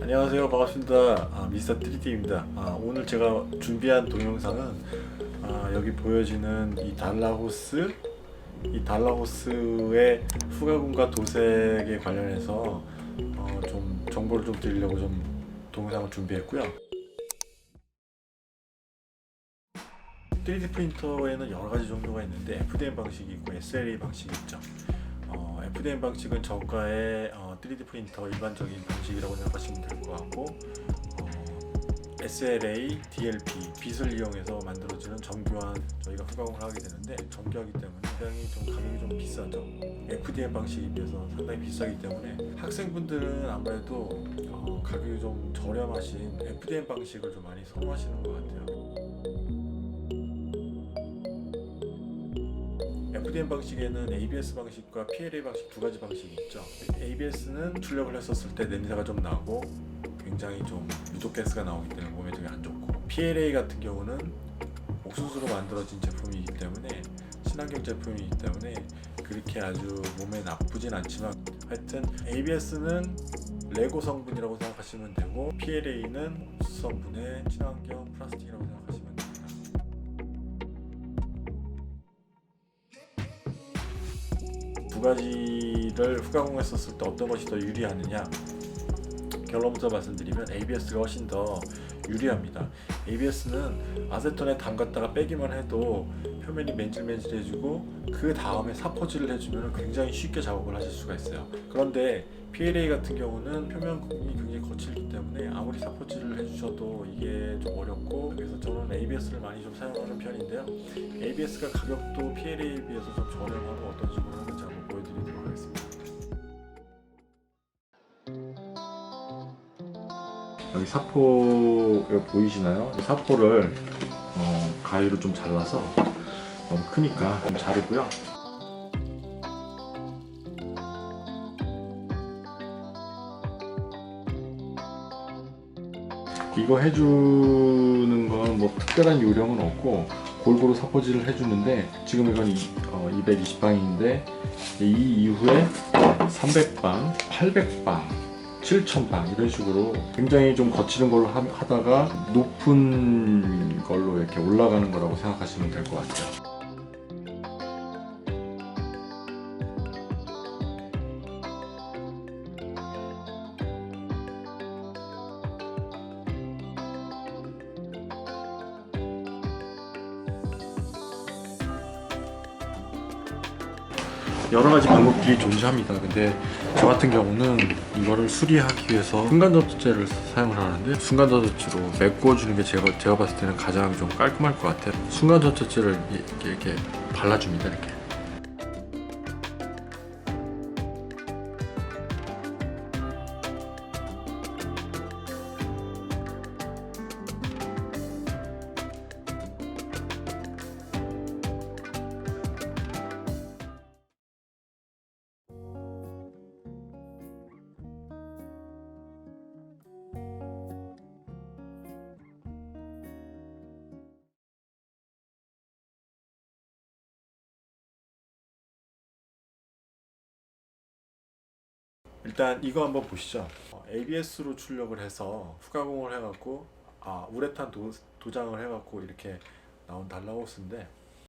안녕하세요. 반갑습니다. 아, 미스터 3D입니다. 아, 오늘 제가 준비한 동영상은 아, 여기 보여지는 이 달라호스 이 달라호스의 후가군과 도색에 관련해서 어, 좀 정보를 좀 드리려고 좀 동영상을 준비했고요. 3D 프린터에는 여러 가지 종류가 있는데 FDM 방식이 있고 SLA 방식이 있죠 어, FDM 방식은 저가의 어, 3D 프린터 일반적인 방식이라고 생각하시면 될 것 같고 어, SLA, DLP 빛을 이용해서 만들어지는 정교한 저희가 후가공을 하게 되는데 정교하기 때문에 굉장히 좀 가격이 좀 비싸죠. FDM 방식에 비해서 상당히 비싸기 때문에 학생분들은 아무래도 어, 가격이 좀 저렴하신 FDM 방식을 좀 많이 선호하시는 것 같아요. FDM 방식에는 ABS 방식과 PLA 방식 두 가지 방식이 있죠. ABS는 출력을 했었을 때 냄새가 좀 나고 굉장히 좀 유독 가스가 나오기 때문에 몸에 되게 안 좋고 PLA 같은 경우는 옥수수로 만들어진 제품이기 때문에 친환경 제품이기 때문에 그렇게 아주 몸에 나쁘진 않지만 하여튼 ABS는 레고 성분이라고 생각하시면 되고 PLA는 옥수수 성분의 친환경 플라스틱이라고 생각하시면 됩니다. 가지를 후가공했었을 때 어떤 것이 더 유리하느냐 결론부터 말씀드리면 ABS가 훨씬 더 유리합니다. ABS는 아세톤에 담갔다가 빼기만 해도 표면이 맨질맨질해지고 그 다음에 사포질을 해주면 굉장히 쉽게 작업을 하실 수가 있어요. 그런데 PLA 같은 경우는 표면이 굉장히 거칠기 때문에 아무리 사포질을 해주셔도 이게 좀 어렵고 그래서 저는 ABS를 많이 좀 사용하는 편인데요. ABS가 가격도 PLA에 비해서 좀 저렴하고 어떤 식으로 하는지 여기 사포가 보이시나요? 이 사포를 어, 가위로 좀 잘라서 너무 크니까 좀 자르고요. 이거 해주는 건 뭐 특별한 요령은 없고 골고루 사포질을 해주는데 지금 이건 이, 어, 220방인데 이 이후에 300방, 800방 7,000방 이런 식으로 굉장히 좀 거치는 걸로 하- 하다가 높은 걸로 이렇게 올라가는 거라고 생각하시면 될 것 같아요. 여러 가지 방법들이 존재합니다. 근데 저 같은 경우는 이거를 수리하기 위해서 순간전도제를 사용을 하는데 순간전도제로 메꿔주는 게 제가 제가 봤을 때는 가장 좀 깔끔할 것 같아요. 순간전도제를 이렇게, 이렇게 발라줍니다. 이렇게. 일단 이거 한번 보시죠. ABS로 출력을 해서 후가공을 해갖고 아 우레탄 도, 도장을 해갖고 이렇게 나온 달라호스인데